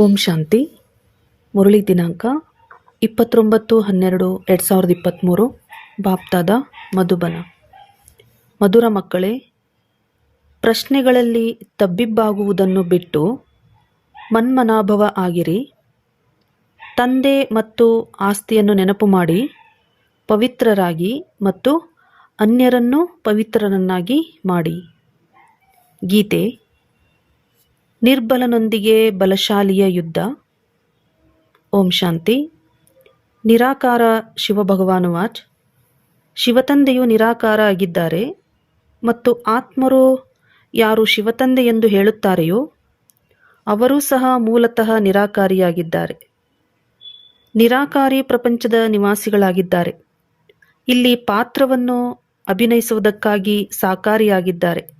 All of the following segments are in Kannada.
ಓಂ ಶಾಂತಿ. ಮುರಳಿ ದಿನಾಂಕ ಇಪ್ಪತ್ತೊಂಬತ್ತು ಹನ್ನೆರಡು ಎರಡು ಸಾವಿರದ ಇಪ್ಪತ್ತ್ಮೂರು ಬಾಪ್ತಾದ ಮಧುಬನ. ಮಧುರ ಮಕ್ಕಳೇ, ಪ್ರಶ್ನೆಗಳಲ್ಲಿ ತಬ್ಬಿಬ್ಬಾಗುವುದನ್ನು ಬಿಟ್ಟು ಮನ್ಮನಾಭವ ಆಗಿರಿ. ತಂದೆ ಮತ್ತು ಆಸ್ತಿಯನ್ನು ನೆನಪು ಮಾಡಿ, ಪವಿತ್ರರಾಗಿ ಮತ್ತು ಅನ್ಯರನ್ನು ಪವಿತ್ರರನ್ನಾಗಿ ಮಾಡಿ. ಗೀತೆ ನಿರ್ಬಲನೊಂದಿಗೆ ಬಲಶಾಲಿಯ ಯುದ್ಧ. ಓಂ ಶಾಂತಿ. ನಿರಾಕಾರ ಶಿವಭಗವಾನು ವಾಚ್. ಶಿವತಂದೆಯು ನಿರಾಕಾರ ಆಗಿದ್ದಾರೆ ಮತ್ತು ಆತ್ಮರು ಯಾರು ಶಿವತಂದೆ ಎಂದು ಹೇಳುತ್ತಾರೆಯೋ ಅವರೂ ಸಹ ಮೂಲತಃ ನಿರಾಕಾರಿಯಾಗಿದ್ದಾರೆ. ನಿರಾಕಾರಿ ಪ್ರಪಂಚದ ನಿವಾಸಿಗಳಾಗಿದ್ದಾರೆ. ಇಲ್ಲಿ ಪಾತ್ರವನ್ನು ಅಭಿನಯಿಸುವುದಕ್ಕಾಗಿ ಸಾಕಾರಿಯಾಗಿದ್ದಾರೆ.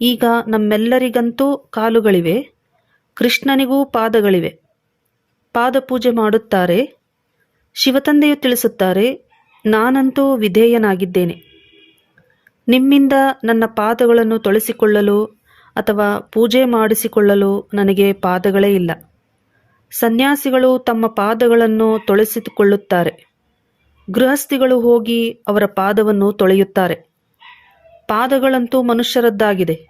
ಈಗ ನಮ್ಮೆಲ್ಲರಿಗಂತೂ ಕಾಲುಗಳಿವೆ, ಕೃಷ್ಣನಿಗೂ ಪಾದಗಳಿವೆ. ಪಾದಪೂಜೆ ಮಾಡುತ್ತಾರೆ, ಶಿವತಂದೆಯು ತಿಳಿಸುತ್ತಾರೆ, ನಾನಂತೂ ವಿಧೇಯನಾಗಿದ್ದೇನೆ. ನಿಮ್ಮಿಂದ ನನ್ನ ಪಾದಗಳನ್ನು ತೊಳೆಸಿಕೊಳ್ಳಲು ಅಥವಾ ಪೂಜೆ ಮಾಡಿಸಿಕೊಳ್ಳಲು ನನಗೆ ಪಾದಗಳೇ ಇಲ್ಲ. ಸನ್ಯಾಸಿಗಳು ತಮ್ಮ ಪಾದಗಳನ್ನು ತೊಳೆಸಿಕೊಳ್ಳುತ್ತಾರೆ. ಗೃಹಸ್ಥಿಗಳು ಹೋಗಿ ಅವರ ಪಾದವನ್ನು ತೊಳೆಯುತ್ತಾರೆ. ಪಾದಗಳಂತೂ ಮನುಷ್ಯರದ್ದಾಗಿದೆ.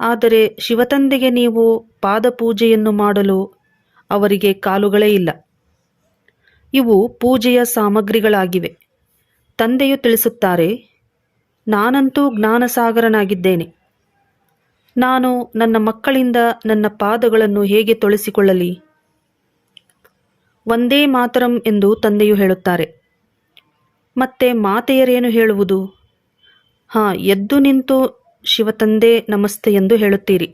ಆದರೆ ಶಿವತಂದೆಗೆ ನೀವು ಪಾದಪೂಜೆಯನ್ನು ಮಾಡಲು ಅವರಿಗೆ ಕಾಲುಗಳೇ ಇಲ್ಲ. ಇವು ಪೂಜೆಯ ಸಾಮಗ್ರಿಗಳಾಗಿವೆ. ತಂದೆಯು ತಿಳಿಸುತ್ತಾರೆ, ನಾನಂತೂ ಜ್ಞಾನಸಾಗರನಾಗಿದ್ದೇನೆ. ನಾನು ನನ್ನ ಮಕ್ಕಳಿಂದ ನನ್ನ ಪಾದಗಳನ್ನು ಹೇಗೆ ತೊಳೆಸಿಕೊಳ್ಳಲಿ? ಒಂದೇ ಮಾತರಂ ಎಂದು ತಂದೆಯು ಹೇಳುತ್ತಾರೆ. ಮತ್ತೆ ಮಾತೆಯರೇನು ಹೇಳುವುದು? ಹಾಂ, ಎದ್ದು ನಿಂತು ಶಿವತಂದೆ ನಮಸ್ತೆ ಎಂದು ಹೇಳುತ್ತೀರಿ.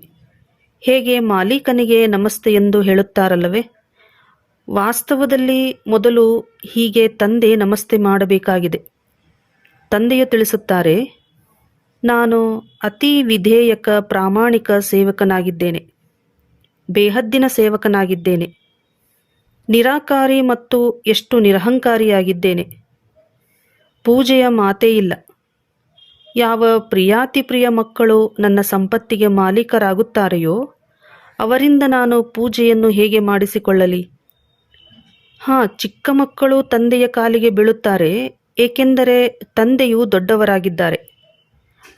ಹೇಗೆ ಮಾಲೀಕನಿಗೆ ನಮಸ್ತೆ ಎಂದು ಹೇಳುತ್ತಾರಲ್ಲವೇ? ವಾಸ್ತವದಲ್ಲಿ ಮೊದಲು ಹೀಗೆ ತಂದೆ ನಮಸ್ತೆ ಮಾಡಬೇಕಾಗಿದೆ. ತಂದೆಯು ತಿಳಿಸುತ್ತಾರೆ, ನಾನು ಅತಿ ವಿಧೇಯಕ ಪ್ರಾಮಾಣಿಕ ಸೇವಕನಾಗಿದ್ದೇನೆ, ಬೇಹದ್ದಿನ ಸೇವಕನಾಗಿದ್ದೇನೆ, ನಿರಾಕಾರಿ ಮತ್ತು ಎಷ್ಟು ನಿರಹಂಕಾರಿಯಾಗಿದ್ದೇನೆ. ಪೂಜೆಯ ಮಾತೇ ಇಲ್ಲ. ಯಾವ ಪ್ರಿಯಾತಿ ಪ್ರಿಯ ಮಕ್ಕಳು ನನ್ನ ಸಂಪತ್ತಿಗೆ ಮಾಲೀಕರಾಗುತ್ತಾರೆಯೋ? ಅವರಿಂದ ನಾನು ಪೂಜೆಯನ್ನು ಹೇಗೆ ಮಾಡಿಸಿಕೊಳ್ಳಲಿ? ಹಾಂ, ಚಿಕ್ಕ ಮಕ್ಕಳು ತಂದೆಯ ಕಾಲಿಗೆ ಬೀಳುತ್ತಾರೆ, ಏಕೆಂದರೆ ತಂದೆಯು ದೊಡ್ಡವರಾಗಿದ್ದಾರೆ.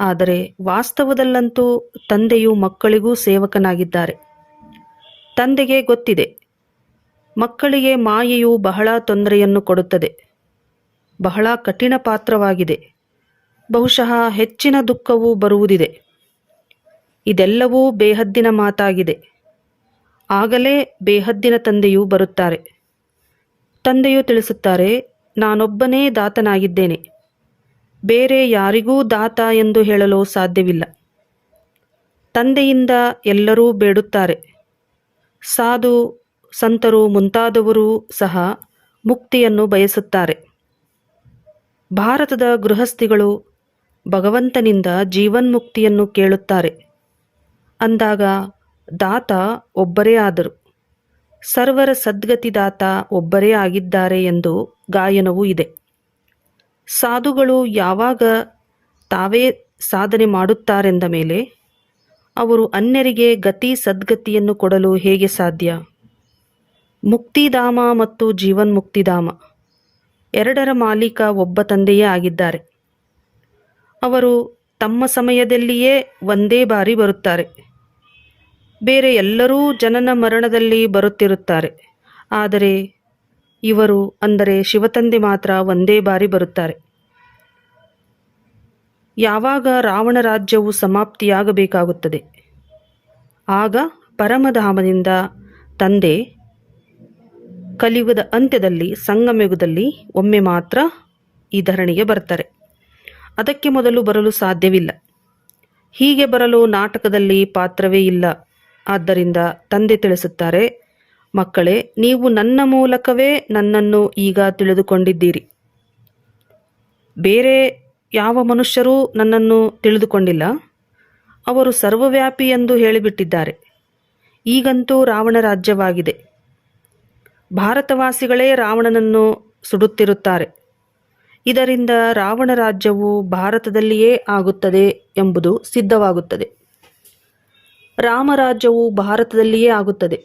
ಆದರೆ ವಾಸ್ತವದಲ್ಲಂತೂ ತಂದೆಯು ಮಕ್ಕಳಿಗೂ ಸೇವಕನಾಗಿದ್ದಾರೆ. ತಂದೆಗೆ ಗೊತ್ತಿದೆ, ಮಕ್ಕಳಿಗೆ ಮಾಯೆಯು ಬಹಳ ತೊಂದರೆಯನ್ನು ಕೊಡುತ್ತದೆ. ಬಹಳ ಕಠಿಣ ಪಾತ್ರವಾಗಿದೆ. ಬಹುಶಃ ಹೆಚ್ಚಿನ ದುಃಖವೂ ಬರುವುದಿದೆ. ಇದೆಲ್ಲವೂ ಬೇಹದ್ದಿನ ಮಾತಾಗಿದೆ. ಆಗಲೇ ಬೇಹದ್ದಿನ ತಂದೆಯು ಬರುತ್ತಾರೆ. ತಂದೆಯು ತಿಳಿಸುತ್ತಾರೆ, ನಾನೊಬ್ಬನೇ ದಾತನಾಗಿದ್ದೇನೆ. ಬೇರೆ ಯಾರಿಗೂ ದಾತ ಎಂದು ಹೇಳಲು ಸಾಧ್ಯವಿಲ್ಲ. ತಂದೆಯಿಂದ ಎಲ್ಲರೂ ಬೇಡುತ್ತಾರೆ. ಸಾಧು, ಸಂತರು ಮುಂತಾದವರೂ ಸಹ ಮುಕ್ತಿಯನ್ನು ಬಯಸುತ್ತಾರೆ. ಭಾರತದ ಗೃಹಸ್ಥಿಗಳು ಭಗವಂತನಿಂದ ಜೀವನ್ಮುಕ್ತಿಯನ್ನು ಕೇಳುತ್ತಾರೆ. ಅಂದಾಗ ದಾತ ಒಬ್ಬರೇ ಆದರು. ಸರ್ವರ ಸದ್ಗತಿದಾತ ಒಬ್ಬರೇ ಆಗಿದ್ದಾರೆ ಎಂದು ಗಾಯನವೂ ಇದೆ. ಸಾಧುಗಳು ಯಾವಾಗ ತಾವೇ ಸಾಧನೆ ಮಾಡುತ್ತಾರೆಂದ ಮೇಲೆ ಅವರು ಅನ್ಯರಿಗೆ ಗತಿ ಸದ್ಗತಿಯನ್ನು ಕೊಡಲು ಹೇಗೆ ಸಾಧ್ಯ? ಮುಕ್ತಿಧಾಮ ಮತ್ತು ಜೀವನ್ಮುಕ್ತಿಧಾಮ ಎರಡರ ಮಾಲೀಕ ಒಬ್ಬ ತಂದೆಯೇ ಆಗಿದ್ದಾರೆ. ಅವರು ತಮ್ಮ ಸಮಯದಲ್ಲಿಯೇ ಒಂದೇ ಬಾರಿ ಬರುತ್ತಾರೆ. ಬೇರೆ ಎಲ್ಲರೂ ಜನನ ಮರಣದಲ್ಲಿ ಬರುತ್ತಿರುತ್ತಾರೆ. ಆದರೆ ಇವರು ಅಂದರೆ ಶಿವತಂದೆ ಮಾತ್ರ ಒಂದೇ ಬಾರಿ ಬರುತ್ತಾರೆ. ಯಾವಾಗ ರಾವಣ ರಾಜ್ಯವು ಸಮಾಪ್ತಿಯಾಗಬೇಕಾಗುತ್ತದೆ? ಆಗ ಪರಮಧಾಮದಿಂದ ತಂದೆ ಕಲಿಯುಗದ ಅಂತ್ಯದಲ್ಲಿ ಸಂಗಮಯುಗದಲ್ಲಿ ಒಮ್ಮೆ ಮಾತ್ರ ಈ ಧರಣಿಗೆ ಬರ್ತಾರೆ. ಅದಕ್ಕೆ ಮೊದಲು ಬರಲು ಸಾಧ್ಯವಿಲ್ಲ. ಹೀಗೆ ಬರಲು ನಾಟಕದಲ್ಲಿ ಪಾತ್ರವೇ ಇಲ್ಲ. ಆದ್ದರಿಂದ ತಂದೆ ತಿಳಿಸುತ್ತಾರೆ, ಮಕ್ಕಳೇ, ನೀವು ನನ್ನ ಮೂಲಕವೇ ನನ್ನನ್ನು ಈಗ ತಿಳಿದುಕೊಂಡಿದ್ದೀರಿ. ಬೇರೆ ಯಾವ ಮನುಷ್ಯರೂ ನನ್ನನ್ನು ತಿಳಿದುಕೊಂಡಿಲ್ಲ. ಅವರು ಸರ್ವವ್ಯಾಪಿ ಎಂದು ಹೇಳಿಬಿಟ್ಟಿದ್ದಾರೆ. ಈಗಂತೂ ರಾವಣ ರಾಜ್ಯವಾಗಿದೆ. ಭಾರತವಾಸಿಗಳೇ ರಾವಣನನ್ನು ಸುಡುತ್ತಿರುತ್ತಾರೆ. ಇದರಿಂದ ರಾವಣ ರಾಜ್ಯವು ಭಾರತದಲ್ಲಿಯೇ ಆಗುತ್ತದೆ ಎಂಬುದು ಸಿದ್ಧವಾಗುತ್ತದೆ. ರಾಮರಾಜ್ಯವು ಭಾರತದಲ್ಲಿಯೇ ಆಗುತ್ತದೆ.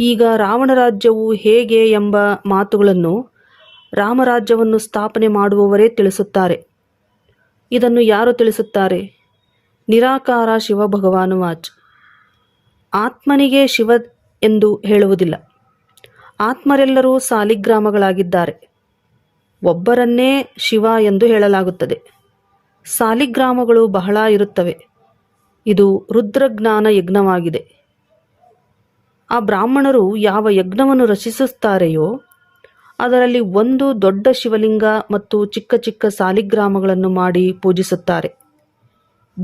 ಈಗ ರಾವಣ ರಾಜ್ಯವು ಹೇಗೆ ಎಂಬ ಮಾತುಗಳನ್ನು ರಾಮರಾಜ್ಯವನ್ನು ಸ್ಥಾಪನೆ ಮಾಡುವವರೇ ತಿಳಿಸುತ್ತಾರೆ. ಇದನ್ನು ಯಾರು ತಿಳಿಸುತ್ತಾರೆ? ನಿರಾಕಾರ ಶಿವ ಭಗವಾನು ವಾಚ್. ಆತ್ಮನಿಗೆ ಶಿವ ಎಂದು ಹೇಳುವುದಿಲ್ಲ. ಆತ್ಮರೆಲ್ಲರೂ ಸಾಲಿಗ್ರಾಮಗಳಾಗಿದ್ದಾರೆ. ಒಬ್ಬರನ್ನೇ ಶಿವ ಎಂದು ಹೇಳಲಾಗುತ್ತದೆ. ಸಾಲಿಗ್ರಾಮಗಳು ಬಹಳ ಇರುತ್ತವೆ. ಇದು ರುದ್ರಜ್ಞಾನ ಯಜ್ಞವಾಗಿದೆ. ಆ ಬ್ರಾಹ್ಮಣರು ಯಾವ ಯಜ್ಞವನ್ನು ರಚಿಸುತ್ತಾರೆಯೋ, ಅದರಲ್ಲಿ ಒಂದು ದೊಡ್ಡ ಶಿವಲಿಂಗ ಮತ್ತು ಚಿಕ್ಕ ಚಿಕ್ಕ ಸಾಲಿಗ್ರಾಮಗಳನ್ನು ಮಾಡಿ ಪೂಜಿಸುತ್ತಾರೆ.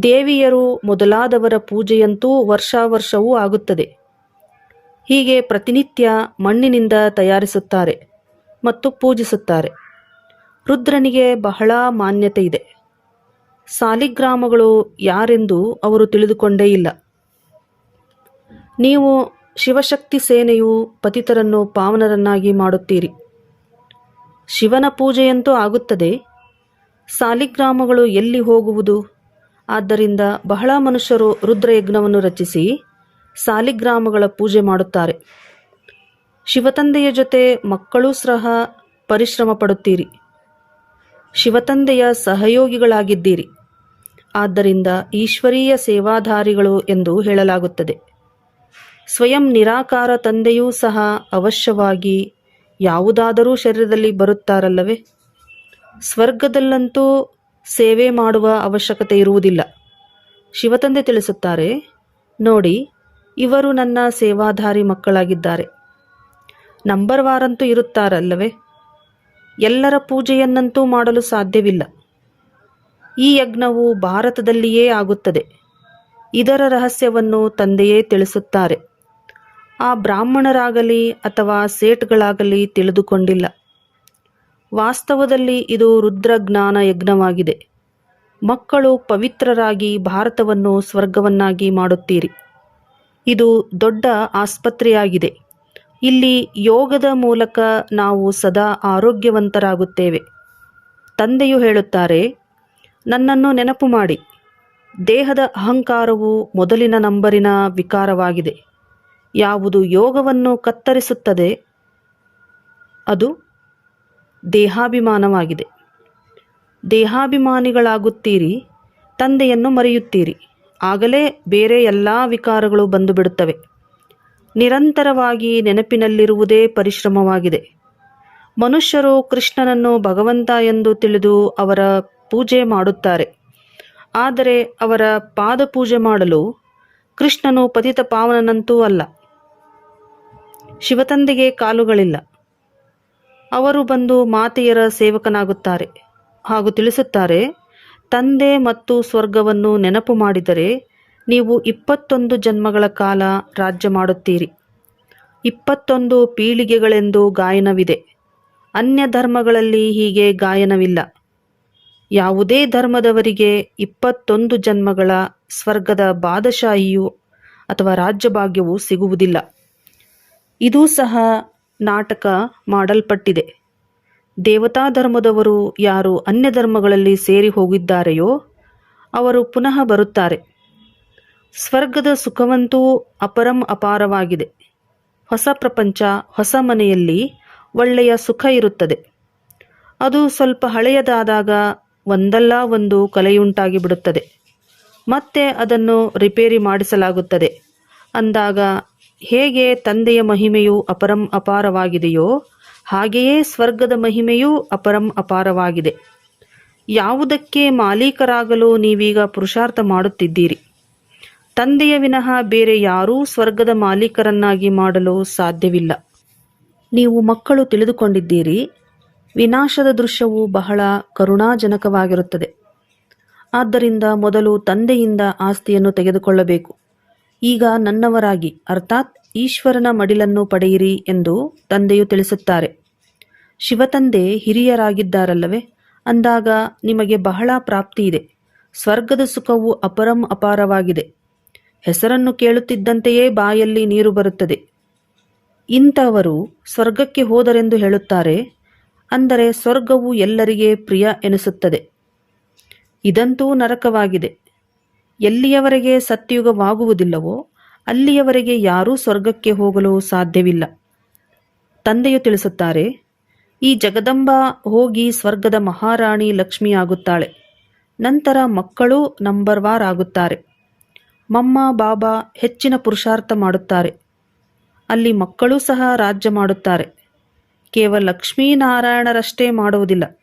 ದೇವಿಯರು ಮೊದಲಾದವರ ಪೂಜೆಯಂತೂ ವರ್ಷಾವರ್ಷವೂ ಆಗುತ್ತದೆ. ಹೀಗೆ ಪ್ರತಿನಿತ್ಯ ಮಣ್ಣಿನಿಂದ ತಯಾರಿಸುತ್ತಾರೆ ಮತ್ತು ಪೂಜಿಸುತ್ತಾರೆ. ರುದ್ರನಿಗೆ ಬಹಳ ಮಾನ್ಯತೆ ಇದೆ. ಸಾಲಿಗ್ರಾಮಗಳು ಯಾರೆಂದು ಅವರು ತಿಳಿದುಕೊಂಡೇ ಇಲ್ಲ. ನೀವು ಶಿವಶಕ್ತಿ ಸೇನೆಯು ಪತಿತರನ್ನು ಪಾವನರನ್ನಾಗಿ ಮಾಡುತ್ತೀರಿ. ಶಿವನ ಪೂಜೆಯಂತೂ ಆಗುತ್ತದೆ. ಸಾಲಿಗ್ರಾಮಗಳು ಎಲ್ಲಿ ಹೋಗುವುದು? ಆದ್ದರಿಂದ ಬಹಳ ಮನುಷ್ಯರು ರುದ್ರಯಜ್ಞವನ್ನು ರಚಿಸಿ ಸಾಲಿಗ್ರಾಮಗಳ ಪೂಜೆ ಮಾಡುತ್ತಾರೆ. ಶಿವತಂದೆಯ ಜೊತೆ ಮಕ್ಕಳೂ ಸಹ ಪರಿಶ್ರಮ ಪಡುತ್ತೀರಿ. ಶಿವತಂದೆಯ ಸಹಯೋಗಿಗಳಾಗಿದ್ದೀರಿ. ಆದ್ದರಿಂದ ಈಶ್ವರೀಯ ಸೇವಾಧಾರಿಗಳು ಎಂದು ಹೇಳಲಾಗುತ್ತದೆ. ಸ್ವಯಂ ನಿರಾಕಾರ ತಂದೆಯೂ ಸಹ ಅವಶ್ಯವಾಗಿ ಯಾವುದಾದರೂ ಶರೀರದಲ್ಲಿ ಬರುತ್ತಾರಲ್ಲವೇ? ಸ್ವರ್ಗದಲ್ಲಂತೂ ಸೇವೆ ಮಾಡುವ ಅವಶ್ಯಕತೆ ಇರುವುದಿಲ್ಲ. ಶಿವತಂದೆ ತಿಳಿಸುತ್ತಾರೆ, ನೋಡಿ, ಇವರು ನನ್ನ ಸೇವಾಧಾರಿ ಮಕ್ಕಳಾಗಿದ್ದಾರೆ. ನಂಬರ್ ವಾರಂತೂ ಇರುತ್ತಾರಲ್ಲವೇ? ಎಲ್ಲರ ಪೂಜೆಯನ್ನಂತೂ ಮಾಡಲು ಸಾಧ್ಯವಿಲ್ಲ. ಈ ಯಜ್ಞವು ಭಾರತದಲ್ಲಿಯೇ ಆಗುತ್ತದೆ. ಇದರ ರಹಸ್ಯವನ್ನು ತಂದೆಯೇ ತಿಳಿಸುತ್ತಾರೆ. ಆ ಬ್ರಾಹ್ಮಣರಾಗಲಿ ಅಥವಾ ಸೇಟ್ಗಳಾಗಲಿ ತಿಳಿದುಕೊಂಡಿಲ್ಲ. ವಾಸ್ತವದಲ್ಲಿ ಇದು ರುದ್ರಜ್ಞಾನ ಯಜ್ಞವಾಗಿದೆ. ಮಕ್ಕಳು ಪವಿತ್ರರಾಗಿ ಭಾರತವನ್ನು ಸ್ವರ್ಗವನ್ನಾಗಿ ಮಾಡುತ್ತೀರಿ. ಇದು ದೊಡ್ಡ ಆಸ್ಪತ್ರೆಯಾಗಿದೆ. ಇಲ್ಲಿ ಯೋಗದ ಮೂಲಕ ನಾವು ಸದಾ ಆರೋಗ್ಯವಂತರಾಗುತ್ತೇವೆ. ತಂದೆಯು ಹೇಳುತ್ತಾರೆ, ನನ್ನನ್ನು ನೆನಪು ಮಾಡಿ. ದೇಹದ ಅಹಂಕಾರವು ಮೊದಲಿನ ನಂಬರಿನ ವಿಕಾರವಾಗಿದೆ. ಯಾವುದು ಯೋಗವನ್ನು ಕತ್ತರಿಸುತ್ತದೆ, ಅದು ದೇಹಾಭಿಮಾನವಾಗಿದೆ. ದೇಹಾಭಿಮಾನಿಗಳಾಗುತ್ತೀರಿ, ತಂದೆಯನ್ನು ಮರೆಯುತ್ತೀರಿ. ಆಗಲೇ ಬೇರೆ ಎಲ್ಲ ವಿಕಾರಗಳು ಬಂದು ಬಿಡುತ್ತವೆ ನಿರಂತರವಾಗಿ ನೆನಪಿನಲ್ಲಿರುವುದೇ ಪರಿಶ್ರಮವಾಗಿದೆ. ಮನುಷ್ಯರು ಕೃಷ್ಣನನ್ನು ಭಗವಂತ ಎಂದು ತಿಳಿದು ಅವರ ಪೂಜೆ ಮಾಡುತ್ತಾರೆ. ಆದರೆ ಅವರ ಪಾದ ಪೂಜೆ ಮಾಡಲು ಕೃಷ್ಣನು ಪತಿತ ಪಾವನನಂತೂ ಅಲ್ಲ. ಶಿವತಂದೆಗೆ ಕಾಲುಗಳಿಲ್ಲ. ಅವರು ಬಂದು ಮಾತೆಯರ ಸೇವಕನಾಗುತ್ತಾರೆ. ಹಾಗೂ ತಿಳಿಸುತ್ತಾರೆ, ತಂದೆ ಮತ್ತು ಸ್ವರ್ಗವನ್ನು ನೆನಪು ಮಾಡಿದರೆ ನೀವು ಇಪ್ಪತ್ತೊಂದು ಜನ್ಮಗಳ ಕಾಲ ರಾಜ್ಯ ಮಾಡುತ್ತೀರಿ. ಇಪ್ಪತ್ತೊಂದು ಪೀಳಿಗೆಗಳೆಂದು ಗಾಯನವಿದೆ. ಅನ್ಯ ಧರ್ಮಗಳಲ್ಲಿ ಹೀಗೆ ಗಾಯನವಿಲ್ಲ. ಯಾವುದೇ ಧರ್ಮದವರಿಗೆ ಇಪ್ಪತ್ತೊಂದು ಜನ್ಮಗಳ ಸ್ವರ್ಗದ ಬಾದಶಾಹಿಯು ಅಥವಾ ರಾಜ್ಯಭಾಗ್ಯವು ಸಿಗುವುದಿಲ್ಲ. ಇದೂ ಸಹ ನಾಟಕ ಮಾಡಲ್ಪಟ್ಟಿದೆ. ದೇವತಾ ಧರ್ಮದವರು ಯಾರು ಅನ್ಯ ಧರ್ಮಗಳಲ್ಲಿ ಸೇರಿ ಹೋಗಿದ್ದಾರೆಯೋ, ಅವರು ಪುನಃ ಬರುತ್ತಾರೆ. ಸ್ವರ್ಗದ ಸುಖವಂತೂ ಅಪರಂ ಅಪಾರವಾಗಿದೆ. ಹೊಸ ಪ್ರಪಂಚ, ಹೊಸ ಮನೆಯಲ್ಲಿ ಒಳ್ಳೆಯ ಸುಖ ಇರುತ್ತದೆ. ಅದು ಸ್ವಲ್ಪ ಹಳೆಯದಾದಾಗ ಒಂದಲ್ಲ ಒಂದು ಕಲೆಯುಂಟಾಗಿ ಬಿಡುತ್ತದೆ ಮತ್ತೆ ಅದನ್ನು ರಿಪೇರಿ ಮಾಡಿಸಲಾಗುತ್ತದೆ. ಅಂದಾಗ ಹೇಗೆ ತಂದೆಯ ಮಹಿಮೆಯು ಅಪರಂ ಅಪಾರವಾಗಿದೆಯೋ, ಹಾಗೆಯೇ ಸ್ವರ್ಗದ ಮಹಿಮೆಯೂ ಅಪರಂ ಅಪಾರವಾಗಿದೆ. ಯಾವುದಕ್ಕೆ ಮಾಲೀಕರಾಗಲು ನೀವೀಗ ಪುರುಷಾರ್ಥ ಮಾಡುತ್ತಿದ್ದೀರಿ? ತಂದೆಯ ವಿನಃ ಬೇರೆ ಯಾರೂ ಸ್ವರ್ಗದ ಮಾಲೀಕರನ್ನಾಗಿ ಮಾಡಲು ಸಾಧ್ಯವಿಲ್ಲ. ನೀವು ಮಕ್ಕಳು ತಿಳಿದುಕೊಂಡಿದ್ದೀರಿ, ವಿನಾಶದ ದೃಶ್ಯವು ಬಹಳ ಕರುಣಾಜನಕವಾಗಿರುತ್ತದೆ. ಆದ್ದರಿಂದ ಮೊದಲು ತಂದೆಯಿಂದ ಆಸ್ತಿಯನ್ನು ತೆಗೆದುಕೊಳ್ಳಬೇಕು. ಈಗ ನನ್ನವರಾಗಿ, ಅರ್ಥಾತ್ ಈಶ್ವರನ ಮಡಿಲನ್ನು ಪಡೆಯಿರಿ ಎಂದು ತಂದೆಯು ತಿಳಿಸುತ್ತಾರೆ. ಶಿವತಂದೆ ಹಿರಿಯರಾಗಿದ್ದಾರಲ್ಲವೇ, ಅಂದಾಗ ನಿಮಗೆ ಬಹಳ ಪ್ರಾಪ್ತಿ ಇದೆ ಸ್ವರ್ಗದ ಸುಖವು ಅಪರಂ ಅಪಾರವಾಗಿದೆ. ಹೆಸರನ್ನು ಕೇಳುತ್ತಿದ್ದಂತೆಯೇ ಬಾಯಲ್ಲಿ ನೀರು ಬರುತ್ತದೆ. ಇಂಥವರು ಸ್ವರ್ಗಕ್ಕೆ ಹೋದರೆಂದು ಹೇಳುತ್ತಾರೆ, ಅಂದರೆ ಸ್ವರ್ಗವು ಎಲ್ಲರಿಗೆ ಪ್ರಿಯ ಎನಿಸುತ್ತದೆ. ಇದಂತೂ ನರಕವಾಗಿದೆ. ಎಲ್ಲಿಯವರೆಗೆ ಸತ್ಯಯುಗವಾಗುವುದಿಲ್ಲವೋ ಅಲ್ಲಿಯವರೆಗೆ ಯಾರೂ ಸ್ವರ್ಗಕ್ಕೆ ಹೋಗಲು ಸಾಧ್ಯವಿಲ್ಲ. ತಂದೆಯು ತಿಳಿಸುತ್ತಾರೆ, ಈ ಜಗದಂಬ ಹೋಗಿ ಸ್ವರ್ಗದ ಮಹಾರಾಣಿ ಲಕ್ಷ್ಮಿಯಾಗುತ್ತಾಳೆ. ನಂತರ ಮಕ್ಕಳು ನಂಬರ್ ವಾರ್ ಆಗುತ್ತಾರೆ. ಮಮ್ಮ, ಬಾಬಾ ಹೆಚ್ಚಿನ ಪುರುಷಾರ್ಥ ಮಾಡುತ್ತಾರೆ. ಅಲ್ಲಿ ಮಕ್ಕಳೂ ಸಹ ರಾಜ್ಯ ಮಾಡುತ್ತಾರೆ. ಕೇವಲ ಲಕ್ಷ್ಮೀನಾರಾಯಣರಷ್ಟೇ ಮಾಡುವುದಿಲ್ಲ.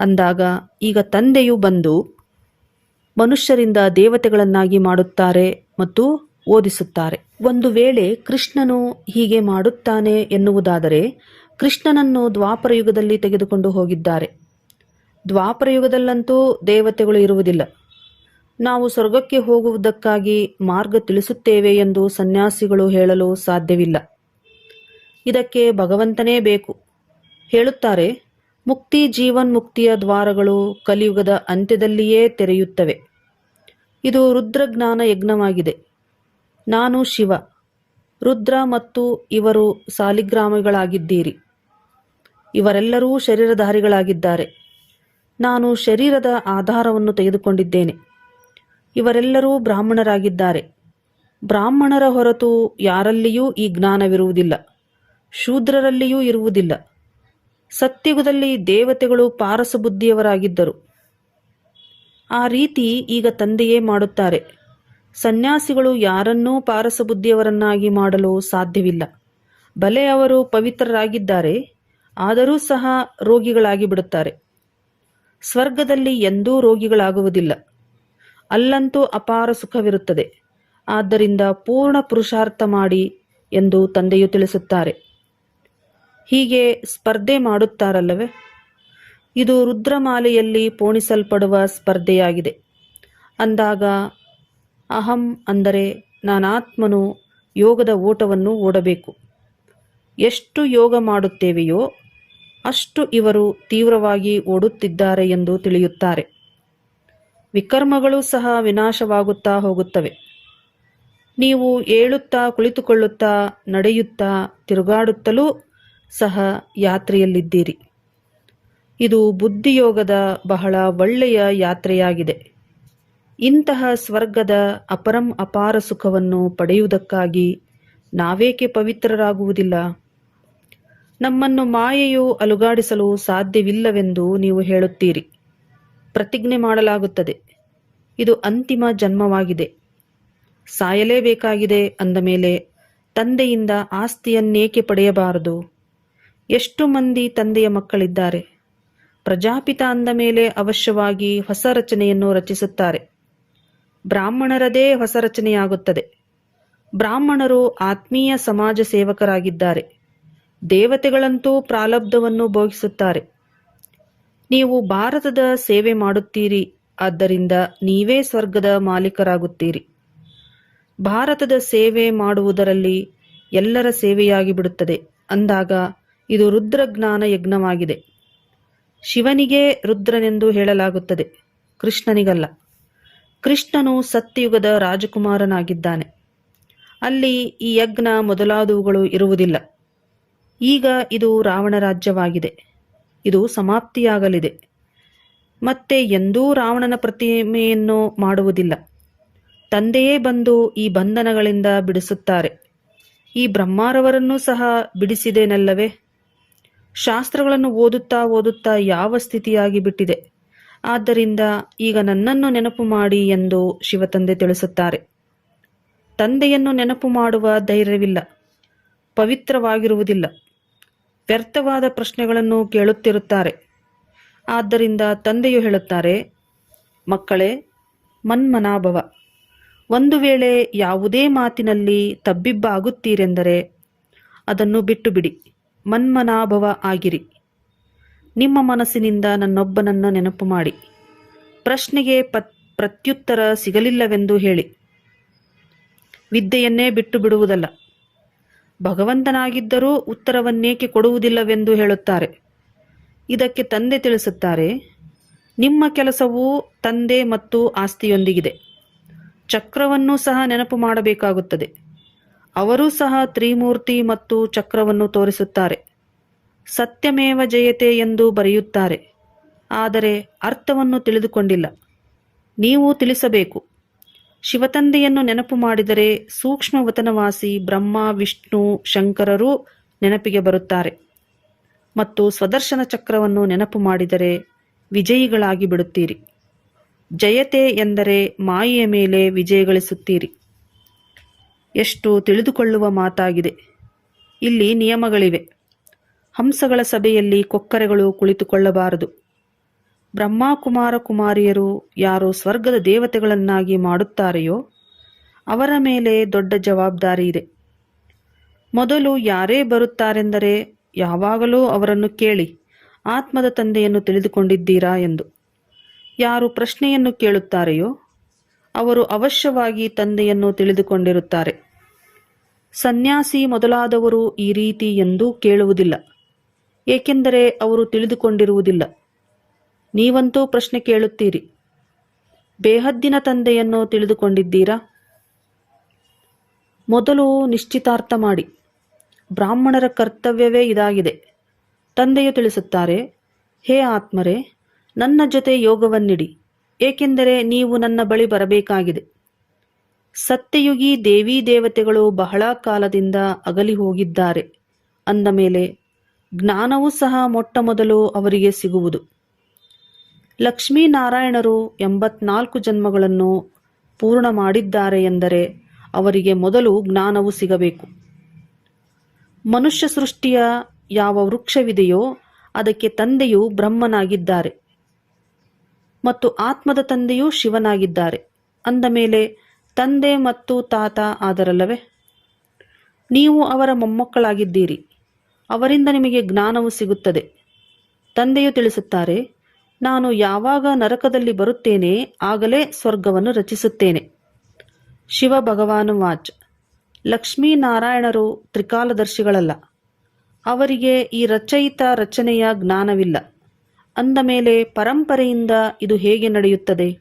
ಅಂದಾಗ ಈಗ ತಂದೆಯು ಬಂದು ಮನುಷ್ಯರಿಂದ ದೇವತೆಗಳನ್ನಾಗಿ ಮಾಡುತ್ತಾರೆ ಮತ್ತು ಓದಿಸುತ್ತಾರೆ. ಒಂದು ವೇಳೆ ಕೃಷ್ಣನು ಹೀಗೆ ಮಾಡುತ್ತಾನೆ ಎನ್ನುವುದಾದರೆ ಕೃಷ್ಣನನ್ನು ದ್ವಾಪರಯುಗದಲ್ಲಿ ತೆಗೆದುಕೊಂಡು ಹೋಗಿದ್ದಾರೆ. ದ್ವಾಪರಯುಗದಲ್ಲಂತೂ ದೇವತೆಗಳು ಇರುವುದಿಲ್ಲ. ನಾವು ಸ್ವರ್ಗಕ್ಕೆ ಹೋಗುವುದಕ್ಕಾಗಿ ಮಾರ್ಗ ತಿಳಿಸುತ್ತೇವೆ ಎಂದು ಸನ್ಯಾಸಿಗಳು ಹೇಳಲು ಸಾಧ್ಯವಿಲ್ಲ. ಇದಕ್ಕೆ ಭಗವಂತನೇ ಬೇಕು. ಹೇಳುತ್ತಾರೆ, ಮುಕ್ತಿ ಜೀವನ್ಮುಕ್ತಿಯ ದ್ವಾರಗಳು ಕಲಿಯುಗದ ಅಂತ್ಯದಲ್ಲಿಯೇ ತೆರೆಯುತ್ತವೆ. ಇದು ರುದ್ರಜ್ಞಾನ ಯಜ್ಞವಾಗಿದೆ. ನಾನು ಶಿವ, ರುದ್ರ ಮತ್ತು ಇವರು ಸಾಲಿಗ್ರಾಮಿಗಳಾಗಿದ್ದೀರಿ. ಇವರೆಲ್ಲರೂ ಶರೀರಧಾರಿಗಳಾಗಿದ್ದಾರೆ. ನಾನು ಶರೀರದ ಆಧಾರವನ್ನು ತೆಗೆದುಕೊಂಡಿದ್ದೇನೆ. ಇವರೆಲ್ಲರೂ ಬ್ರಾಹ್ಮಣರಾಗಿದ್ದಾರೆ. ಬ್ರಾಹ್ಮಣರ ಹೊರತು ಯಾರಲ್ಲಿಯೂ ಈ ಜ್ಞಾನವಿರುವುದಿಲ್ಲ. ಶೂದ್ರರಲ್ಲಿಯೂ ಇರುವುದಿಲ್ಲ. ಸತ್ಯುಗದಲ್ಲಿ ದೇವತೆಗಳು ಪಾರಸಬುದ್ಧಿಯವರಾಗಿದ್ದರು. ಆ ರೀತಿ ಈಗ ತಂದೆಯೇ ಮಾಡುತ್ತಾರೆ. ಸನ್ಯಾಸಿಗಳು ಯಾರನ್ನೂ ಪಾರಸಬುದ್ಧಿಯವರನ್ನಾಗಿ ಮಾಡಲು ಸಾಧ್ಯವಿಲ್ಲ. ಬಲೆ ಅವರು ಪವಿತ್ರರಾಗಿದ್ದಾರೆ, ಆದರೂ ಸಹ ರೋಗಿಗಳಾಗಿ ಬಿಡುತ್ತಾರೆ ಸ್ವರ್ಗದಲ್ಲಿ ಎಂದೂ ರೋಗಿಗಳಾಗುವುದಿಲ್ಲ. ಅಲ್ಲಂತೂ ಅಪಾರ ಸುಖವಿರುತ್ತದೆ. ಆದ್ದರಿಂದ ಪೂರ್ಣ ಪುರುಷಾರ್ಥ ಮಾಡಿ ಎಂದು ತಂದೆಯು ತಿಳಿಸುತ್ತಾರೆ. ಹೀಗೆ ಸ್ಪರ್ಧೆ ಮಾಡುತ್ತಾರಲ್ಲವೇ? ಇದು ರುದ್ರಮಾಲೆಯಲ್ಲಿ ಪೋಣಿಸಲ್ಪಡುವ ಸ್ಪರ್ಧೆಯಾಗಿದೆ. ಅಂದಾಗ ಅಹಂ ಅಂದರೆ ನಾನಾತ್ಮನು ಯೋಗದ ಓಟವನ್ನು ಓಡಬೇಕು. ಎಷ್ಟು ಯೋಗ ಮಾಡುತ್ತೇವೆಯೋ ಅಷ್ಟು ಇವರು ತೀವ್ರವಾಗಿ ಓಡುತ್ತಿದ್ದಾರೆ ಎಂದು ತಿಳಿಯುತ್ತಾರೆ. ವಿಕರ್ಮಗಳು ಸಹ ವಿನಾಶವಾಗುತ್ತಾ ಹೋಗುತ್ತವೆ. ನೀವು ಏಳುತ್ತಾ, ಕುಳಿತುಕೊಳ್ಳುತ್ತಾ, ನಡೆಯುತ್ತಾ, ತಿರುಗಾಡುತ್ತಲೂ ಸಹ ಯಾತ್ರೆಯಲ್ಲಿದ್ದೀರಿ. ಇದು ಬುದ್ಧಿಯೋಗದ ಬಹಳ ಒಳ್ಳೆಯ ಯಾತ್ರೆಯಾಗಿದೆ. ಇಂತಹ ಸ್ವರ್ಗದ ಅಪರಂ ಅಪಾರ ಸುಖವನ್ನು ಪಡೆಯುವುದಕ್ಕಾಗಿ ನಾವೇಕೆ ಪವಿತ್ರರಾಗುವುದಿಲ್ಲ? ನಮ್ಮನ್ನು ಮಾಯೆಯು ಅಲುಗಾಡಿಸಲು ಸಾಧ್ಯವಿಲ್ಲವೆಂದು ನೀವು ಹೇಳುತ್ತೀರಿ. ಪ್ರತಿಜ್ಞೆ ಮಾಡಲಾಗುತ್ತದೆ. ಇದು ಅಂತಿಮ ಜನ್ಮವಾಗಿದೆ. ಸಾಯಲೇಬೇಕಾಗಿದೆ ಅಂದ ಮೇಲೆ ತಂದೆಯಿಂದ ಆಸ್ತಿಯನ್ನೇಕೆ ಪಡೆಯಬಾರದು? ಎಷ್ಟು ಮಂದಿ ತಂದೆಯ ಮಕ್ಕಳಿದ್ದಾರೆ? ಪ್ರಜಾಪಿತ ಅಂದ ಮೇಲೆ ಅವಶ್ಯವಾಗಿ ಹೊಸ ರಚನೆಯನ್ನು ರಚಿಸುತ್ತಾರೆ. ಬ್ರಾಹ್ಮಣರದೇ ಹೊಸ ರಚನೆಯಾಗುತ್ತದೆ. ಬ್ರಾಹ್ಮಣರು ಆತ್ಮೀಯ ಸಮಾಜ ಸೇವಕರಾಗಿದ್ದಾರೆ. ದೇವತೆಗಳಂತೂ ಪ್ರಾಲಬ್ಧವನ್ನು ಭೋಗಿಸುತ್ತಾರೆ. ನೀವು ಭಾರತದ ಸೇವೆ ಮಾಡುತ್ತೀರಿ, ಆದ್ದರಿಂದ ನೀವೇ ಸ್ವರ್ಗದ ಮಾಲೀಕರಾಗುತ್ತೀರಿ. ಭಾರತದ ಸೇವೆ ಮಾಡುವುದರಲ್ಲಿ ಎಲ್ಲರ ಸೇವೆಯಾಗಿ ಬಿಡುತ್ತದೆ. ಅಂದಾಗ ಇದು ರುದ್ರಜ್ಞಾನ ಯಜ್ಞವಾಗಿದೆ. ಶಿವನಿಗೆ ರುದ್ರನೆಂದು ಹೇಳಲಾಗುತ್ತದೆ. ಕೃಷ್ಣನಿಗಲ್ಲ. ಕೃಷ್ಣನು ಸತ್ಯಯುಗದ ರಾಜಕುಮಾರನಾಗಿದ್ದಾನೆ. ಅಲ್ಲಿ ಈ ಯಜ್ಞ ಮೊದಲಾದವುಗಳು ಇರುವುದಿಲ್ಲ. ಈಗ ಇದು ರಾವಣ ರಾಜ್ಯವಾಗಿದೆ ಇದು ಸಮಾಪ್ತಿಯಾಗಲಿದೆ. ಮತ್ತೆ ಎಂದೂ ರಾವಣನ ಪ್ರತಿಮೆಯನ್ನು ಮಾಡುವುದಿಲ್ಲ. ತಂದೆಯೇ ಬಂದು ಈ ಬಂಧನಗಳಿಂದ ಬಿಡಿಸುತ್ತಾರೆ. ಈ ಬ್ರಹ್ಮಾರವರನ್ನು ಸಹ ಬಿಡಿಸಿದೇನಲ್ಲವೇ? ಶಾಸ್ತ್ರಗಳನ್ನು ಓದುತ್ತಾ ಓದುತ್ತಾ ಯಾವ ಸ್ಥಿತಿಯಾಗಿ ಬಿಟ್ಟಿದೆ? ಆದ್ದರಿಂದ ಈಗ ನನ್ನನ್ನು ನೆನಪು ಮಾಡಿ ಎಂದು ಶಿವತಂದೆ ತಿಳಿಸುತ್ತಾರೆ. ತಂದೆಯನ್ನು ನೆನಪು ಮಾಡುವ ಧೈರ್ಯವಿಲ್ಲ. ಪವಿತ್ರವಾಗಿರುವುದಿಲ್ಲ. ವ್ಯರ್ಥವಾದ ಪ್ರಶ್ನೆಗಳನ್ನು ಕೇಳುತ್ತಿರುತ್ತಾರೆ. ಆದ್ದರಿಂದ ತಂದೆಯು ಹೇಳುತ್ತಾರೆ, ಮಕ್ಕಳೇ, ಮನ್ಮನಾಭವ, ಒಂದು ವೇಳೆ ಯಾವುದೇ ಮಾತಿನಲ್ಲಿ ತಬ್ಬಿಬ್ಬಾಗುತ್ತೀರೆಂದರೆ ಅದನ್ನು ಬಿಟ್ಟು ಬಿಡಿ ಮನ್ಮನಾಭವ ಆಗಿರಿ. ನಿಮ್ಮ ಮನಸ್ಸಿನಿಂದ ನನ್ನೊಬ್ಬನನ್ನು ನೆನಪು ಮಾಡಿ. ಪ್ರಶ್ನೆಗೆ ಪತ್, ಪ್ರತ್ಯುತ್ತರ ಸಿಗಲಿಲ್ಲವೆಂದು ಹೇಳಿ. ವಿದ್ಯೆಯನ್ನೇ ಬಿಟ್ಟು ಬಿಡುವುದಲ್ಲ ಭಗವಂತನಾಗಿದ್ದರೂ ಉತ್ತರವನ್ನೇಕೆ ಕೊಡುವುದಿಲ್ಲವೆಂದು ಹೇಳುತ್ತಾರೆ. ಇದಕ್ಕೆ ತಂದೆ ತಿಳಿಸುತ್ತಾರೆ, ನಿಮ್ಮ ಕೆಲಸವು ತಂದೆ ಮತ್ತು ಆಸ್ತಿಯೊಂದಿಗಿದೆ. ಚಕ್ರವನ್ನು ಸಹ ನೆನಪು ಮಾಡಬೇಕಾಗುತ್ತದೆ. ಅವರೂ ಸಹ ತ್ರಿಮೂರ್ತಿ ಮತ್ತು ಚಕ್ರವನ್ನು ತೋರಿಸುತ್ತಾರೆ. ಸತ್ಯಮೇವ ಜಯತೆ ಎಂದು ಬರೆಯುತ್ತಾರೆ. ಆದರೆ ಅರ್ಥವನ್ನು ತಿಳಿದುಕೊಂಡಿಲ್ಲ. ನೀವು ತಿಳಿಸಬೇಕು. ಶಿವತಂದೆಯನ್ನು ನೆನಪು ಮಾಡಿದರೆ ಸೂಕ್ಷ್ಮ ವತನವಾಸಿ ಬ್ರಹ್ಮ, ವಿಷ್ಣು, ಶಂಕರರು ನೆನಪಿಗೆ ಬರುತ್ತಾರೆ. ಮತ್ತು ಸ್ವದರ್ಶನ ಚಕ್ರವನ್ನು ನೆನಪು ಮಾಡಿದರೆ ವಿಜಯಿಗಳಾಗಿ ಬಿಡುತ್ತೀರಿ. ಜಯತೆ ಎಂದರೆ ಮಾಯೆಯ ಮೇಲೆ ವಿಜಯ ಗಳಿಸುತ್ತೀರಿ. ಎಷ್ಟು ತಿಳಿದುಕೊಳ್ಳುವ ಮಾತಾಗಿದೆ. ಇಲ್ಲಿ ನಿಯಮಗಳಿವೆ. ಹಂಸಗಳ ಸಭೆಯಲ್ಲಿ ಕೊಕ್ಕರೆಗಳು ಕುಳಿತುಕೊಳ್ಳಬಾರದು. ಬ್ರಹ್ಮ ಕುಮಾರ ಕುಮಾರಿಯರು ಯಾರು ಸ್ವರ್ಗದ ದೇವತೆಗಳನ್ನಾಗಿ ಮಾಡುತ್ತಾರೆಯೋ ಅವರ ಮೇಲೆ ದೊಡ್ಡ ಜವಾಬ್ದಾರಿ ಇದೆ. ಮೊದಲು ಯಾರೇ ಬರುತ್ತಾರೆಂದರೆ ಯಾವಾಗಲೂ ಅವರನ್ನು ಕೇಳಿ ಆತ್ಮದ ತಂದೆಯನ್ನು ತಿಳಿದುಕೊಂಡಿದ್ದೀರಾ ಎಂದು. ಯಾರು ಪ್ರಶ್ನೆಯನ್ನು ಕೇಳುತ್ತಾರೆಯೋ ಅವರು ಅವಶ್ಯವಾಗಿ ತಂದೆಯನ್ನು ತಿಳಿದುಕೊಂಡಿರುತ್ತಾರೆ. ಸನ್ಯಾಸಿ ಮೊದಲಾದವರು ಈ ರೀತಿ ಎಂದೂ ಕೇಳುವುದಿಲ್ಲ, ಏಕೆಂದರೆ ಅವರು ತಿಳಿದುಕೊಂಡಿರುವುದಿಲ್ಲ. ನೀವಂತೂ ಪ್ರಶ್ನೆ ಕೇಳುತ್ತೀರಿ. ಬೇಹದ್ದಿನ ತಂದೆಯನ್ನು ತಿಳಿದುಕೊಂಡಿದ್ದೀರಾ? ಮೊದಲು ನಿಶ್ಚಿತಾರ್ಥ ಮಾಡಿ. ಬ್ರಾಹ್ಮಣರ ಕರ್ತವ್ಯವೇ ಇದಾಗಿದೆ. ತಂದೆಯು ತಿಳಿಸುತ್ತಾರೆ, ಹೇ ಆತ್ಮರೇ, ನನ್ನ ಜೊತೆ ಯೋಗವನ್ನಿಡಿ, ಏಕೆಂದರೆ ನೀವು ನನ್ನ ಬಳಿ ಬರಬೇಕಾಗಿದೆ. ಸತ್ಯಯುಗಿ ದೇವಿ ದೇವತೆಗಳು ಬಹಳ ಕಾಲದಿಂದ ಅಗಲಿ ಹೋಗಿದ್ದಾರೆ. ಅಂದ ಮೇಲೆ, ಜ್ಞಾನವೂ ಸಹ ಮೊಟ್ಟ ಮೊದಲು ಅವರಿಗೆ ಸಿಗುವುದು. ಲಕ್ಷ್ಮೀನಾರಾಯಣರು ಎಂಬತ್ನಾಲ್ಕು ಜನ್ಮಗಳನ್ನು ಪೂರ್ಣ ಮಾಡಿದ್ದಾರೆ ಎಂದರೆ ಅವರಿಗೆ ಮೊದಲು ಜ್ಞಾನವು ಸಿಗಬೇಕು. ಮನುಷ್ಯ ಸೃಷ್ಟಿಯ ಯಾವ ವೃಕ್ಷವಿದೆಯೋ ಅದಕ್ಕೆ ತಂದೆಯು ಬ್ರಹ್ಮನಾಗಿದ್ದಾರೆ ಮತ್ತು ಆತ್ಮದ ತಂದೆಯೂ ಶಿವನಾಗಿದ್ದಾರೆ. ಅಂದ ಮೇಲೆ ತಂದೆ ಮತ್ತು ತಾತ ಆದರಲ್ಲವೇ? ನೀವು ಅವರ ಮೊಮ್ಮಕ್ಕಳಾಗಿದ್ದೀರಿ. ಅವರಿಂದ ನಿಮಗೆ ಜ್ಞಾನವು ಸಿಗುತ್ತದೆ. ತಂದೆಯು ತಿಳಿಸುತ್ತಾರೆ ನಾನು ಯಾವಾಗ ನರಕದಲ್ಲಿ ಬರುತ್ತೇನೆ, ಆಗಲೇ ಸ್ವರ್ಗವನ್ನು ರಚಿಸುತ್ತೇನೆ. ಶಿವ ಭಗವಾನು ವಾಚ್. ಲಕ್ಷ್ಮೀನಾರಾಯಣರು ತ್ರಿಕಾಲದರ್ಶಿಗಳಲ್ಲ. ಅವರಿಗೆ ಈ ರಚಯಿತ ರಚನೆಯ ಜ್ಞಾನವಿಲ್ಲ. ಅಂದ ಮೇಲೆ ಪರಂಪರೆಯಿಂದ ಇದು ಹೇಗೆ ನಡೆಯುತ್ತದೆ?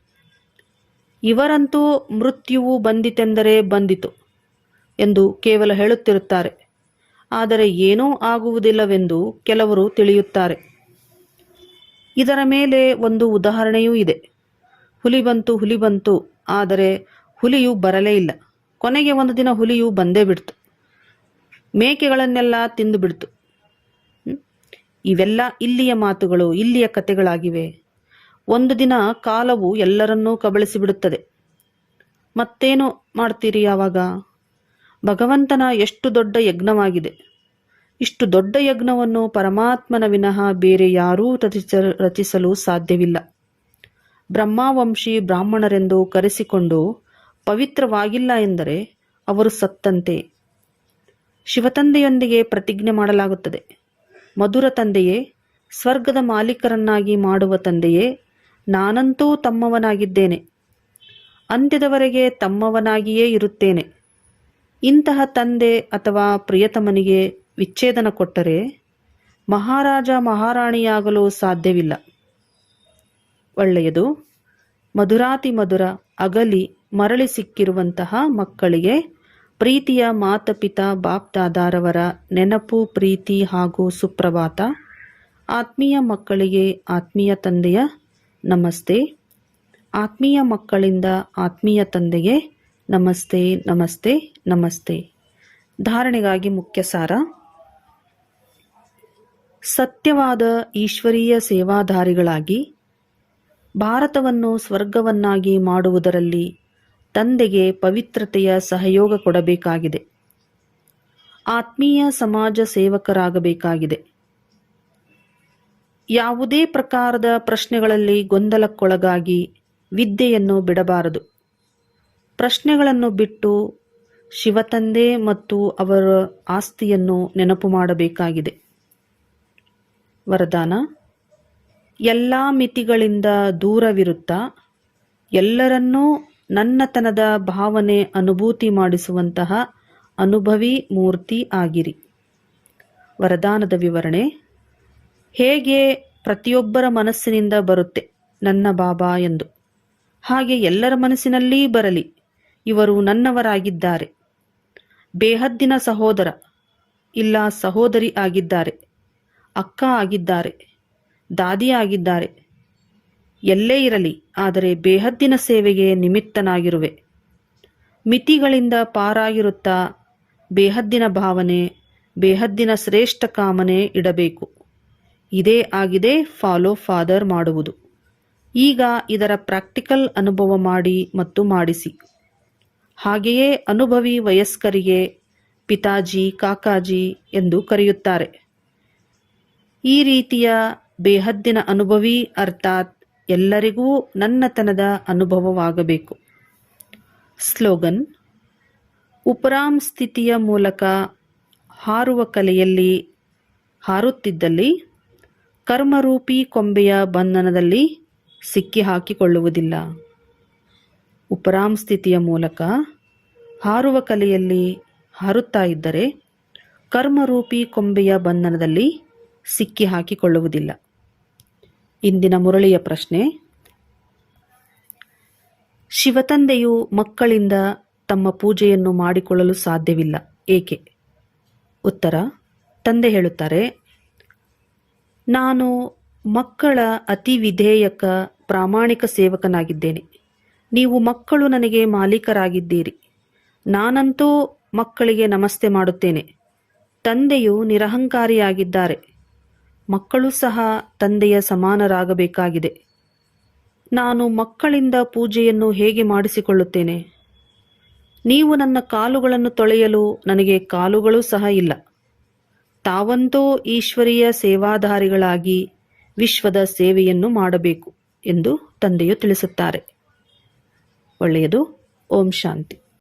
ಇವರಂತೂ ಮೃತ್ಯುವು ಬಂದಿತೆಂದರೆ ಬಂದಿತು ಎಂದು ಕೇವಲ ಹೇಳುತ್ತಿರುತ್ತಾರೆ. ಆದರೆ ಏನೂ ಆಗುವುದಿಲ್ಲವೆಂದು ಕೆಲವರು ತಿಳಿಯುತ್ತಾರೆ. ಇದರ ಮೇಲೆ ಒಂದು ಉದಾಹರಣೆಯೂ ಇದೆ. ಹುಲಿ ಬಂತು ಹುಲಿ ಬಂತು, ಆದರೆ ಹುಲಿಯು ಬರಲೇ ಇಲ್ಲ. ಕೊನೆಗೆ ಒಂದು ದಿನ ಹುಲಿಯು ಬಂದೇ ಬಿಡ್ತು. ಮೇಕೆಗಳನ್ನೆಲ್ಲ ತಿಂದು ಬಿಡ್ತು? ಇವೆಲ್ಲ ಇಲ್ಲಿಯ ಮಾತುಗಳು, ಇಲ್ಲಿಯ ಕಥೆಗಳಾಗಿವೆ ಒಂದು ದಿನ ಕಾಲವು ಎಲ್ಲರನ್ನೂ ಕಬಳಿಸಿಬಿಡುತ್ತದೆ. ಮತ್ತೇನು ಮಾಡ್ತೀರಿ ಯಾವಾಗ? ಭಗವಂತನ ಎಷ್ಟು ದೊಡ್ಡ ಯಜ್ಞವಾಗಿದೆ. ಇಷ್ಟು ದೊಡ್ಡ ಯಜ್ಞವನ್ನು ಪರಮಾತ್ಮನ ವಿನಃ ಬೇರೆ ಯಾರೂ ರಚಿಸ, ರಚಿಸಲು ಸಾಧ್ಯವಿಲ್ಲ. ಬ್ರಹ್ಮವಂಶಿ ಬ್ರಾಹ್ಮಣರೆಂದು ಕರೆಸಿಕೊಂಡು ಪವಿತ್ರವಾಗಿಲ್ಲ ಎಂದರೆ ಅವರು ಸತ್ತಂತೆ. ಶಿವತಂದೆಯೊಂದಿಗೆ ಪ್ರತಿಜ್ಞೆ ಮಾಡಲಾಗುತ್ತದೆ. ಮಧುರ ತಂದೆಯೇ, ಸ್ವರ್ಗದ ಮಾಲೀಕರನ್ನಾಗಿ ಮಾಡುವ ತಂದೆಯೇ, ನಾನಂತೂ ತಮ್ಮವನಾಗಿದ್ದೇನೆ. ಅಂತ್ಯದವರೆಗೆ ತಮ್ಮವನಾಗಿಯೇ ಇರುತ್ತೇನೆ. ಇಂತಹ ತಂದೆ ಅಥವಾ ಪ್ರಿಯತಮನಿಗೆ ವಿಚ್ಛೇದನ ಕೊಟ್ಟರೆ ಮಹಾರಾಜ ಮಹಾರಾಣಿಯಾಗಲು ಸಾಧ್ಯವಿಲ್ಲ. ಒಳ್ಳೆಯದು, ಮಧುರಾತಿ ಮಧುರ ಅಗಲಿ ಮರಳಿ ಸಿಕ್ಕಿರುವಂತಹ ಮಕ್ಕಳಿಗೆ ಪ್ರೀತಿಯ ಮಾತಪಿತ ಬಾಪ್ದಾದಾರವರ ನೆನಪು, ಪ್ರೀತಿ ಹಾಗೂ ಸುಪ್ರಭಾತ. ಆತ್ಮೀಯ ಮಕ್ಕಳಿಗೆ ಆತ್ಮೀಯ ತಂದೆಯ ನಮಸ್ತೆ. ಆತ್ಮೀಯ ಮಕ್ಕಳಿಂದ ಆತ್ಮೀಯ ತಂದೆಗೆ ನಮಸ್ತೆ ನಮಸ್ತೆ ನಮಸ್ತೆ. ಧಾರಣೆಗಾಗಿ ಮುಖ್ಯ ಸಾರ. ಸತ್ಯವಾದ ಈಶ್ವರೀಯ ಸೇವಾಧಾರಿಗಳಾಗಿ ಭಾರತವನ್ನು ಸ್ವರ್ಗವನ್ನಾಗಿ ಮಾಡುವುದರಲ್ಲಿ ತಂದೆಗೆ ಪವಿತ್ರತೆಯ ಸಹಯೋಗ ಕೊಡಬೇಕಾಗಿದೆ. ಆತ್ಮೀಯ ಸಮಾಜ ಸೇವಕರಾಗಬೇಕಾಗಿದೆ. ಯಾವುದೇ ಪ್ರಕಾರದ ಪ್ರಶ್ನೆಗಳಲ್ಲಿ ಗೊಂದಲಕ್ಕೊಳಗಾಗಿ ವಿದ್ಯೆಯನ್ನು ಬಿಡಬಾರದು. ಪ್ರಶ್ನೆಗಳನ್ನು ಬಿಟ್ಟು ಶಿವತಂದೆ ಮತ್ತು ಅವರ ಆಸ್ತಿಯನ್ನು ನೆನಪು ಮಾಡಬೇಕಾಗಿದೆ. ವರದಾನ, ಎಲ್ಲ ಮಿತಿಗಳಿಂದ ದೂರವಿರುತ್ತಾ ಎಲ್ಲರನ್ನೂ ನನ್ನತನದ ಭಾವನೆ ಅನುಭೂತಿ ಮಾಡಿಸುವಂತಹ ಅನುಭವಿ ಮೂರ್ತಿ ಆಗಿರಿ. ವರದಾನದ ವಿವರಣೆ, ಹೇಗೆ ಪ್ರತಿಯೊಬ್ಬರ ಮನಸ್ಸಿನಿಂದ ಬರುತ್ತೆ ನನ್ನ ಬಾಬಾ ಎಂದು. ಹಾಗೆ ಎಲ್ಲರ ಮನಸ್ಸಿನಲ್ಲಿ ಬರಲಿ, ಇವರು ನನ್ನವರಾಗಿದ್ದಾರೆ. ಬೇಹದ್ದಿನ ಸಹೋದರ, ಇಲ್ಲ ಸಹೋದರಿ ಆಗಿದ್ದಾರೆ. ಅಕ್ಕ ಆಗಿದ್ದಾರೆ, ದಾದಿ ಆಗಿದ್ದಾರೆ. ಎಲ್ಲೇ ಇರಲಿ, ಆದರೆ ಬೇಹದ್ದಿನ ಸೇವೆಗೆ ನಿಮಿತ್ತನಾಗಿರುವೆ. ಮಿತಿಗಳಿಂದ ಪಾರಾಗಿರುತ್ತಾ ಬೇಹದ್ದಿನ ಭಾವನೆ, ಬೇಹದ್ದಿನ ಶ್ರೇಷ್ಠ ಕಾಮನೆ ಇಡಬೇಕು. ಇದೇ ಆಗಿದೆ ಫಾಲೋ ಫಾದರ್ ಮಾಡುವುದು. ಈಗ ಇದರ ಪ್ರಾಕ್ಟಿಕಲ್ ಅನುಭವ ಮಾಡಿ ಮತ್ತು ಮಾಡಿಸಿ. ಹಾಗೆಯೇ ಅನುಭವಿ ವಯಸ್ಕರಿಗೆ ಪಿತಾಜಿ, ಕಾಕಾಜಿ ಎಂದು ಕರೆಯುತ್ತಾರೆ. ಈ ರೀತಿಯ ಬೇಹದ್ದಿನ ಅನುಭವಿ ಅರ್ಥಾತ್ ಎಲ್ಲರಿಗೂ ನನ್ನತನದ ಅನುಭವವಾಗಬೇಕು. ಸ್ಲೋಗನ್ ಉಪರಾಮ್ ಸ್ಥಿತಿಯ ಮೂಲಕ ಹಾರುವ ಕಲೆಯಲ್ಲಿ, ಹಾರುತ್ತಿದ್ದಲ್ಲಿ, ಕರ್ಮರೂಪಿ ಕೊಂಬೆಯ ಬಂಧನದಲ್ಲಿ ಸಿಕ್ಕಿ ಹಾಕಿಕೊಳ್ಳುವುದಿಲ್ಲ. ಉಪರಾಮ್ ಸ್ಥಿತಿಯ ಮೂಲಕ ಹಾರುವ ಕಲೆಯಲ್ಲಿ ಹಾರುತ್ತಾ ಇದ್ದರೆ, ಕರ್ಮರೂಪಿ ಕೊಂಬೆಯ ಬಂಧನದಲ್ಲಿ ಸಿಕ್ಕಿ ಹಾಕಿಕೊಳ್ಳುವುದಿಲ್ಲ. ಇಂದಿನ ಮುರಳಿಯ ಪ್ರಶ್ನೆ, ಶಿವತಂದೆಯು ಮಕ್ಕಳಿಂದ ತಮ್ಮ ಪೂಜೆಯನ್ನು ಮಾಡಿಕೊಳ್ಳಲು ಸಾಧ್ಯವಿಲ್ಲ. ಏಕೆ? ಉತ್ತರ, ತಂದೆ ಹೇಳುತ್ತಾರೆ, ನಾನು ಮಕ್ಕಳ ಅತಿ ವಿಧೇಯಕ ಪ್ರಾಮಾಣಿಕ ಸೇವಕನಾಗಿದ್ದೇನೆ. ನೀವು ಮಕ್ಕಳು ನನಗೆ ಮಾಲೀಕರಾಗಿದ್ದೀರಿ. ನಾನಂತೂ ಮಕ್ಕಳಿಗೆ ನಮಸ್ತೆ ಮಾಡುತ್ತೇನೆ. ತಂದೆಯು ನಿರಹಂಕಾರಿಯಾಗಿದ್ದಾರೆ. ಮಕ್ಕಳು ಸಹ ತಂದೆಯ ಸಮಾನರಾಗಬೇಕಾಗಿದೆ. ನಾನು ಮಕ್ಕಳಿಂದ ಪೂಜೆಯನ್ನು ಹೇಗೆ ಮಾಡಿಸಿಕೊಳ್ಳುತ್ತೇನೆ? ನೀವು ನನ್ನ ಕಾಲುಗಳನ್ನು ತೊಳೆಯಲು ನನಗೆ ಕಾಲುಗಳು ಸಹ ಇಲ್ಲ. ತಾವಂತೋ ಈಶ್ವರೀಯ ಸೇವಾಧಾರಿಗಳಾಗಿ ವಿಶ್ವದ ಸೇವೆಯನ್ನು ಮಾಡಬೇಕು ಎಂದು ತಂದೆಯು ತಿಳಿಸುತ್ತಾರೆ. ಒಳ್ಳೆಯದು. ಓಂ ಶಾಂತಿ.